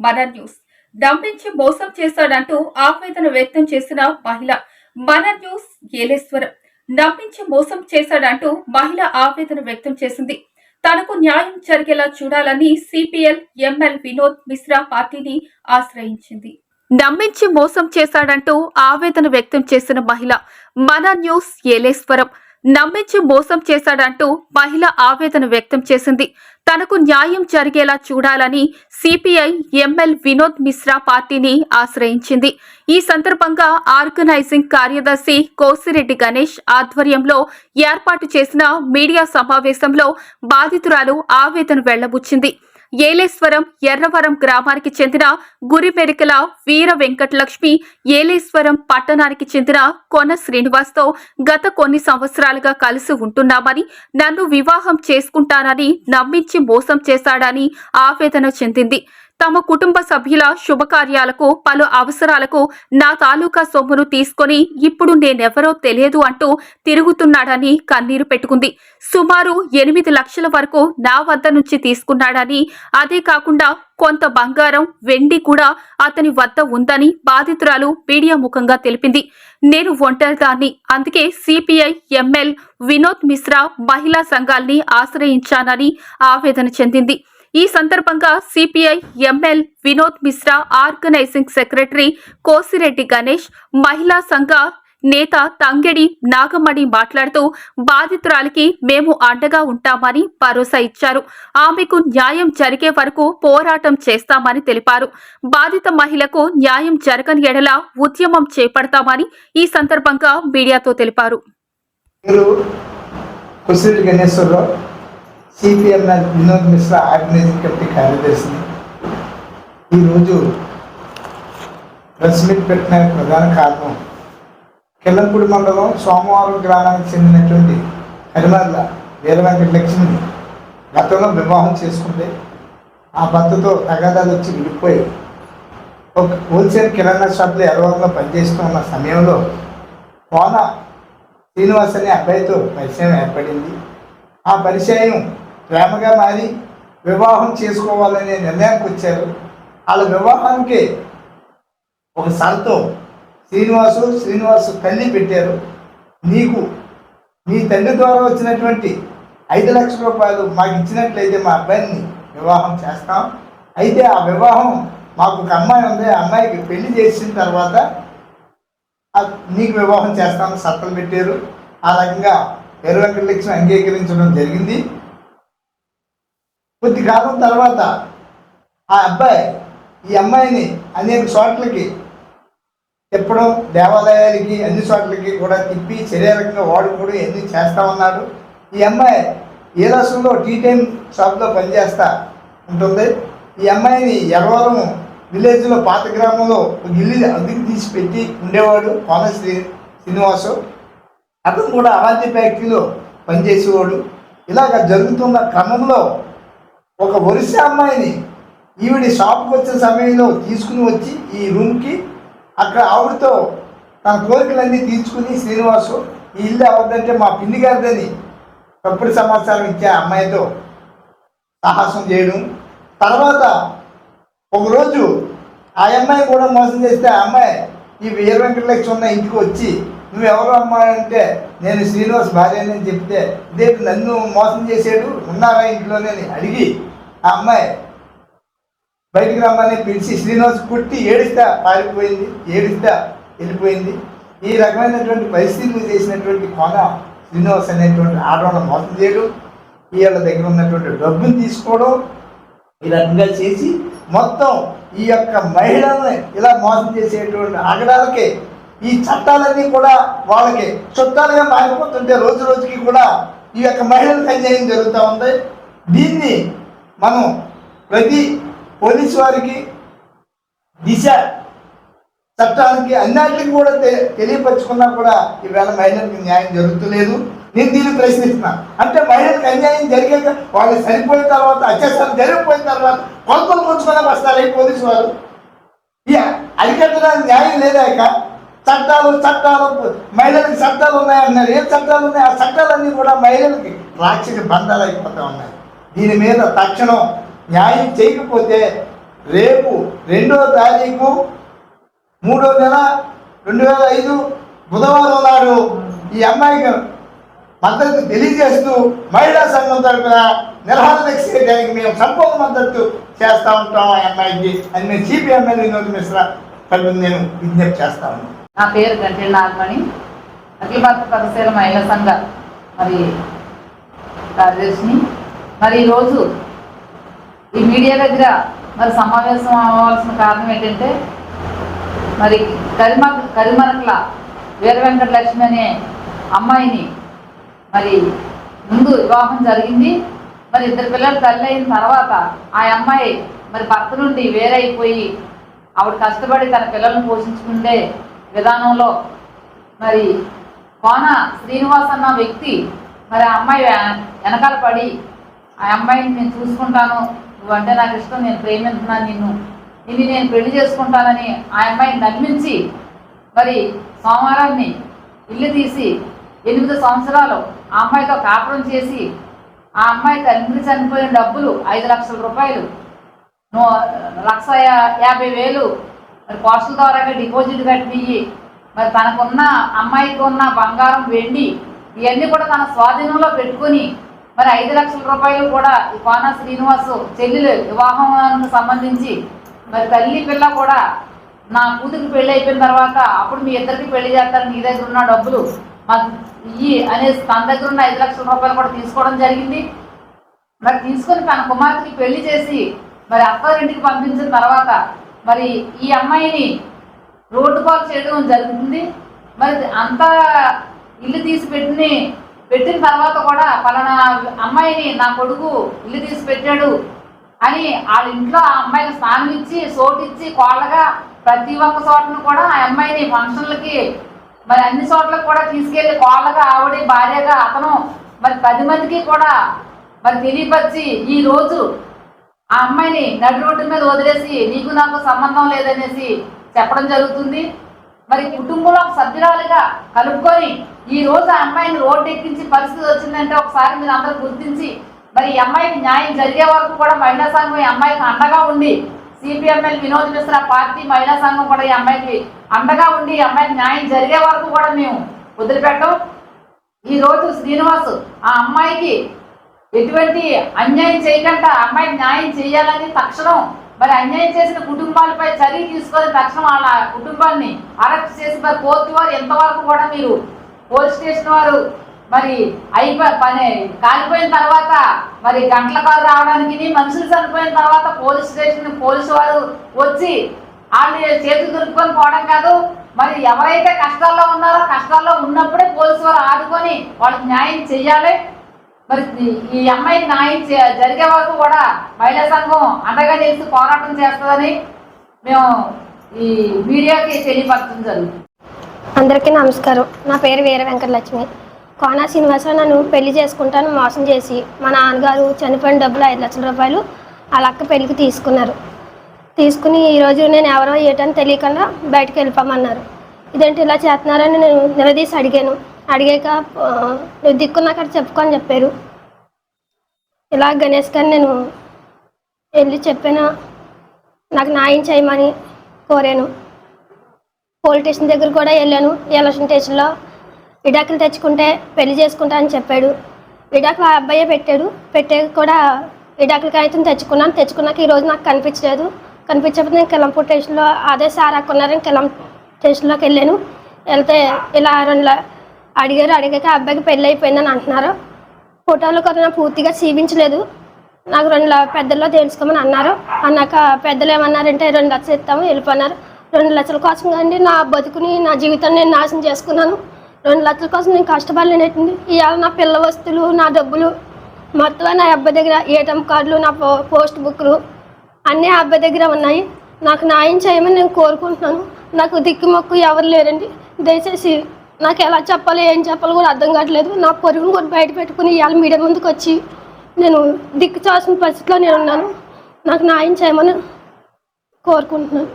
Mother news. డంపించి మోసం చేశాడంటూ ఆవేదన వ్యక్తం చేసిన మహిళ. Mother news Yeleswaram. నమ్మించి మోసం చేశాడంటూ మహిళ ఆవేదన వ్యక్తం చేసింది. తనకు న్యాయం జరిగేలా చూడాలని సిపిఎల్ ఎంఎల్ వినోద్ మిశ్రా పార్టీని ఆశ్రయించింది. నమ్మించి మోసం చేశాడంటూ ఆవేదన వ్యక్తం చేసిన మహిళ. మన న్యూస్ ఏలేశ్వరం. నమ్మించి మోసం చేశాడంటూ మహిళ ఆవేదన వ్యక్తం చేసింది. తనకు న్యాయం జరిగేలా చూడాలని సిపిఐ ఎంఎల్ వినోద్ మిశ్రా పార్టీని ఆశ్రయించింది. ఈ సందర్భంగా ఆర్గనైజింగ్ కార్యదర్శి కోసిరెడ్డి గణేష్ ఆధ్వర్యంలో ఏర్పాటు చేసిన మీడియా సమావేశంలో బాధితురాలు ఆవేదన వెళ్ళబుచ్చింది. ఏలేశ్వరం ఎర్రవరం గ్రామానికి చెందిన గురిపెరికల వీర వెంకటలక్ష్మి ఏలేశ్వరం పట్టణానికి చెందిన కొన శ్రీనివాస్తో గత కొన్ని సంవత్సరాలుగా కలిసి ఉంటున్నామని నన్ను వివాహం చేసుకుంటానని నమ్మించి మోసం చేశాడని ఆవేదన చెందింది. తమ కుటుంబ సభ్యుల శుభకార్యాలకు పలు అవసరాలకు నా తాలూకా సొమ్మును తీసుకొని ఇప్పుడు నేనెవరో తెలియదు అంటూ తిరుగుతున్నాడని కన్నీరు పెట్టుకుంది. సుమారు ఎనిమిది లక్షల వరకు నా వద్ద నుంచి తీసుకున్నాడని అదే కాకుండా కొంత బంగారం వెండి కూడా అతని వద్ద ఉందని బాధితురాలు మీడియా ముఖంగా తెలిపింది. నేను ఒంటరిదాన్ని అందుకే సిపిఐ ఎంఎల్ వినోద్ మిశ్రా మహిళా సంఘాల్ని ఆశ్రయించానని ఆవేదన చెందింది. ఈ సందర్భంగా CPI ML Vinod Mishra organizing secretary Kosireddy Ganesh మహిళా సంఘ నేత తంగెడి నాగమణి మాట్లాడుతూ బాధితురాలికి మేము అండగా ఉంటామని భరోసా ఇచ్చారు. ఆమెకు న్యాయం జరిగే వరకు పోరాటం చేస్తామని తెలిపారు. బాధిత మహిళకు న్యాయం జరగని ఎడల ఉద్యమం చేపడతామని ఈ సందర్భంగా మీడియాతో తెలిపారు. CPM Vinod Mishra organizing committee కార్యదర్శిని. ఈరోజు ప్రెస్ మీట్ పెట్టిన ప్రధాన కారణం కిల్లంపూడి మండలం సోమవారం గ్రామానికి చెందినటువంటి హరిమల్ల వీర వెంకట లక్ష్మిని గతంలో వివాహం చేసుకుంటే ఆ భర్తతో తగాదాలు వచ్చి విడిపోయి ఒక హోల్సేల్ కిరాణా షాప్లో ఎర్రవరంలో పనిచేస్తున్న సమయంలో కోన శ్రీనివాస్ అనే అబ్బాయితో పరిచయం ఏర్పడింది. ఆ పరిచయం ప్రేమగా మారి వివాహం చేసుకోవాలనే నిర్ణయానికి వచ్చారు. వాళ్ళ వివాహానికి ఒక సరతో శ్రీనివాసు శ్రీనివాసు తల్లి పెట్టారు. నీకు మీ తండ్రి ద్వారా వచ్చినటువంటి ఐదు లక్షల రూపాయలు మాకు ఇచ్చినట్లయితే మా అబ్బాయిని వివాహం చేస్తాం. అయితే ఆ వివాహం మాకు ఒక అమ్మాయి ఉంది. ఆ అమ్మాయికి పెళ్ళి చేసిన తర్వాత నీకు వివాహం చేస్తామని సత్తలు పెట్టారు. ఆ రకంగా వీర వెంకటలక్ష్మి అంగీకరించడం జరిగింది. కొద్ది కాలం తర్వాత ఆ అబ్బాయి ఈ అమ్మాయిని అనేక చోట్లకి తిప్పడం దేవాలయాలకి అన్ని చోట్లకి కూడా తిప్పి శరీరకంగా వాడుకోవడం ఇవన్నీ చేస్తా ఉన్నాడు. ఈ అమ్మాయి ఏలాసంలో టీ టైం షాప్లో పనిచేస్తా ఉంటుంది. ఈ అమ్మాయిని ఎర్రవరం విలేజ్లో పాత గ్రామంలో ఒక ఇల్లు అద్దెకి తీసి పెట్టి ఉండేవాడు కోన శ్రీ శ్రీనివాసు. అతను కూడా అవాంతి ఫ్యాక్టరీలో పనిచేసేవాడు. ఇలాగ జరుగుతున్న క్రమంలో ఒక వరుస అమ్మాయిని ఈవిడ షాప్కి వచ్చిన సమయంలో తీసుకుని వచ్చి ఈ రూమ్కి అక్కడ ఆవిడతో తన కోరికలన్నీ తీర్చుకుని శ్రీనివాసు ఈ ఇల్లు ఎవరిదంటే మా పిన్ని గారిదని తప్పుడు సమాచారం ఇచ్చే అమ్మాయితో సాహసం చేయడం. తర్వాత ఒకరోజు ఆ అమ్మాయి కూడా మోసం చేస్తే ఆ అమ్మాయి ఈ వీర వెంకటలక్ష్మి ఉన్న ఇంటికి వచ్చి నువ్వు ఎవరు నేను శ్రీనివాస్ భార్య అని చెప్తే దేవుడు నన్ను మోసం చేసాడు ఉన్నారా ఇంట్లోనే? అడిగి ఆ అమ్మాయి బయటికి రమ్మని పిలిచి శ్రీనివాస్ కుట్టి ఏడిస్తా పారిపోయింది ఏడిస్తా వెళ్ళిపోయింది. ఈ రకమైనటువంటి పరిస్థితులు చేసినటువంటి కోన శ్రీనివాస్ అనేటువంటి ఆడవాళ్ళని మోసం చేయడం వీళ్ళ దగ్గర ఉన్నటువంటి డబ్బుని తీసుకోవడం ఈ రకంగా చేసి మొత్తం ఈ యొక్క మహిళల్ని ఇలా మోసం చేసేటువంటి ఆగడాలకే ఈ చట్టాలన్నీ కూడా వాళ్ళకి చుట్టాలుగా మారిపోతుంటే రోజు రోజుకి కూడా ఈ యొక్క మహిళలకు అన్యాయం జరుగుతూ ఉంది. దీన్ని మనం ప్రతి పోలీసు వారికి దిశ చట్టానికి అన్నింటికి కూడా తె- కూడా ఈవేళ మహిళలకు న్యాయం జరుగుతలేదు. నేను దీన్ని ప్రశ్నిస్తున్నా. అంటే మహిళలకు అన్యాయం జరిగే వాళ్ళు సరిపోయిన తర్వాత అత్యాచారం జరిగిపోయిన తర్వాత కొలతలు ముంచుకునే వస్తారు ఈ పోలీసు వారు. ఇక అరికట్టడానికి న్యాయం లేదాక చట్టాలు చట్టాలు మహిళలకు చట్టాలు ఉన్నాయన్నారు ఏం చట్టాలు ఉన్నాయి? ఆ చట్టాలన్నీ కూడా మహిళలకి రాక్షసి బంధాలు అయిపోతూ ఉన్నాయి. దీని మీద తక్షణం న్యాయం చేయకపోతే రేపు రెండో తారీఖు మూడో నెల రెండు వేల ఐదు బుధవారం నాడు ఈ అమ్మాయికి మద్దతు తెలియజేస్తూ మహిళా సంఘం తరఫున నిరహార చేయడానికి మేము సంపూర్ణ మద్దతు చేస్తూ ఉంటాం ఆ అమ్మాయికి. అని నేను సిపి ఎమ్మెల్యే వినోద్ మిశ్రా తరఫున నేను విజ్ఞప్తి చేస్తా ఉన్నాను. నా పేరు గంటెల నాగమణి. అఖిల భారత పదశీల మహిళా సంఘ మరి కార్యదర్శిని. మరి ఈరోజు ఈ మీడియా దగ్గర మరి సమావేశం అవ్వాల్సిన కారణం ఏంటంటే మరి కరిమ కరిమనకల వీర వెంకట లక్ష్మి అనే అమ్మాయిని మరి ముందు వివాహం జరిగింది. మరి ఇద్దరు పిల్లలు తల్లి అయిన తర్వాత ఆ అమ్మాయి మరి భర్త నుండి వేరైపోయి ఆవిడ కష్టపడి తన పిల్లలను పోషించుకుంటే విధానంలో మరి కోన శ్రీనివాస్ అన్న వ్యక్తి మరి ఆ అమ్మాయి వెనకాల పడి ఆ అమ్మాయిని నేను చూసుకుంటాను. నువ్వంటే నాకు ఇష్టం. నేను ప్రేమిస్తున్నాను నిన్ను. నిన్ను నేను పెళ్ళి చేసుకుంటానని ఆ అమ్మాయిని నమ్మించి మరి సోమవారాన్ని ఇల్లు తీసి ఎనిమిది సంవత్సరాలు ఆ అమ్మాయితో కాపురం చేసి ఆ అమ్మాయి తండ్రి చనిపోయిన డబ్బులు ఐదు లక్షల రూపాయలు. నో లక్ష యాభై వేలు. మరి పోస్టల్ ద్వారా డిపాజిట్ కట్టినవి మరి తనకున్న అమ్మాయికి ఉన్న బంగారం వెండి ఇవన్నీ కూడా తన స్వాధీనంలో పెట్టుకొని మరి ఐదు లక్షల రూపాయలు కూడా ఈ కోన శ్రీనివాస్ చెల్లెలు వివాహం సంబంధించి మరి తల్లి పిల్ల కూడా నా కూతురికి పెళ్ళి అయిపోయిన తర్వాత అప్పుడు మీ ఇద్దరికి పెళ్ళి చేస్తారు నీ దగ్గర ఉన్న డబ్బులు మాకు ఇయ్యి అనేసి తన దగ్గర ఉన్న ఐదు లక్షల రూపాయలు కూడా తీసుకోవడం జరిగింది. మరి తీసుకొని తన కుమార్తెకి పెళ్ళి చేసి మరి అత్తారింటికి పంపించిన తర్వాత మరి ఈ అమ్మాయిని రోడ్డు పాలు చేయడం జరుగుతుంది. మరి అంతా ఇల్లు తీసి పెట్టిన పెట్టిన తర్వాత కూడా పలానా అమ్మాయిని నా కొడుకు ఇల్లు తీసి పెట్టాడు అని వాళ్ళ ఇంట్లో ఆ అమ్మాయికి స్నానం ఇచ్చి సోటిచ్చి కోళ్ళగా ప్రతి ఒక్క చోటను కూడా ఆ అమ్మాయిని ఫంక్షన్లకి మరి అన్ని చోట్లకు కూడా తీసుకెళ్ళి కోళ్ళగా ఆవిడ భార్యగా అతను మరి పది మందికి కూడా మరి తెలియపరిచి ఈ రోజు ఆ అమ్మాయిని నడి రోడ్డు మీద వదిలేసి నీకు నాకు సంబంధం లేదనేసి చెప్పడం జరుగుతుంది. మరి కుటుంబంలో ఒక సభ్యురాలుగా కలుపుకొని ఈ రోజు ఆ అమ్మాయిని రోడ్డు ఎక్కించి పరిస్థితి వచ్చిందంటే ఒకసారి మీరు అందరూ గుర్తించి మరి ఈ అమ్మాయికి న్యాయం జరిగే వరకు కూడా మహిళా సంఘం ఈ అమ్మాయికి అండగా ఉండి సిపిఎంఎల్ వినోద్ మిశ్రా పార్టీ మహిళా సంఘం కూడా ఈ అమ్మాయికి అండగా ఉండి అమ్మాయికి న్యాయం జరిగే వరకు కూడా మేము వదిలిపెట్టం. ఈరోజు శ్రీనివాస్ ఆ అమ్మాయికి ఎటువంటి అన్యాయం చేయకుండా అమ్మాయికి న్యాయం చేయాలని తక్షణం మరి అన్యాయం చేసిన కుటుంబాలపై చర్య తీసుకొని తక్షణం వాళ్ళ కుటుంబాన్ని అరెస్ట్ చేసి మరి కోర్టు వారు ఎంతవరకు కూడా మీరు పోలీస్ స్టేషన్ వారు మరి అయిపోయి పని కాలిపోయిన తర్వాత మరి గంటల కారు రావడానికి మనుషులు చనిపోయిన తర్వాత పోలీస్ స్టేషన్ పోలీసు వారు వచ్చి వాళ్ళు చేతులు దొరుకుకొని పోవడం కాదు. మరి ఎవరైతే కష్టాల్లో ఉన్నారో కష్టాల్లో ఉన్నప్పుడే పోలీసు వారు ఆదుకొని వాళ్ళకి న్యాయం చెయ్యాలి. మరి ఈ- అమ్మాయికి న్యాయం జరిగే వరకు కూడా మహిళా సంఘం అండగా నిలిచి పోరాటం చేస్తుందని మేము ఈ మీడియాకి తెలియపరచడం జరుగుతుంది. అందరికీ నమస్కారం. నా పేరు వీర వెంకటలక్ష్మి. కోనా శ్రీనివాసరావు నన్ను పెళ్ళి చేసుకుంటాను మోసం చేసి. మా నాన్నగారు చనిపోయిన డబ్బులు ఐదు లక్షల రూపాయలు వాళ్ళ అక్క పెళ్ళికి తీసుకున్నారు. తీసుకుని ఈరోజు నేను ఎవరో ఏటని తెలియకుండా బయటకు వెళ్ళిపోమన్నారు. ఇదేంటి ఇలా చేస్తున్నారని నేను నిలదీసి అడిగాను. అడిగాక నువ్వు దిక్కున్నాక అక్కడ చెప్పుకొని చెప్పారు. ఇలా గణేష్ గారిని నేను వెళ్ళి చెప్పాను. నాకు న్యాయం చేయమని కోరాను. పోలీస్ స్టేషన్ దగ్గర కూడా వెళ్ళాను. ఎలక్షన్ స్టేషన్లో విడాకులు తెచ్చుకుంటే పెళ్ళి చేసుకుంటా అని చెప్పాడు. విడాకులు ఆ అబ్బాయే పెట్టాడు. పెట్టాక కూడా విడాకుల కాగితం తెచ్చుకున్నాను. తెచ్చుకున్నాక ఈరోజు నాకు కనిపించలేదు. కనిపించకపోతే నేను కిలంపూర్ స్టేషన్లో అదే సార్ అక్కడ కెలం కిలం స్టేషన్లోకి వెళ్ళాను. వెళ్తే ఇలా రెండు అడిగారు. అడిగాక ఆ అబ్బాయికి పెళ్ళి అయిపోయిందని అంటున్నారు. ఫోటోలు కూడా నాకు పూర్తిగా చూపించలేదు. నాకు రెండు పెద్దల్లో తెలుసుకోమని అన్నారు. అన్నాక పెద్దలు ఏమన్నారంటే రెండు లక్షలు ఇస్తాము వెళ్ళిపోన్నారు. రెండు లక్షల కోసం కానీ నా బతుకుని నా జీవితాన్ని నేను నాశనం చేసుకున్నాను. రెండు లక్షల కోసం నేను కష్టపడలేనట్టుంది. ఇవాళ నా పిల్ల వస్తువులు నా డబ్బులు మొత్తం నా అబ్బాయి దగ్గర ఏటీఎం కార్డులు నా పో పోస్ట్ బుక్లు అన్నీ ఆ అబ్బాయి దగ్గర ఉన్నాయి. నాకు న్యాయం చేయమని నేను కోరుకుంటున్నాను. నాకు దిక్కుమొక్కు ఎవరు లేరండి. దయచేసి నాకు ఎలా చెప్పాలో ఏం చెప్పాలో కూడా అర్థం కావట్లేదు. నా పొరుగును కూడా బయట పెట్టుకుని ఇవాళ మీడియా ముందుకు వచ్చి నేను దిక్కు చాల్సిన పరిస్థితిలో నేను ఉన్నాను. నాకు న్యాయం చేయమని కోరుకుంటున్నాను.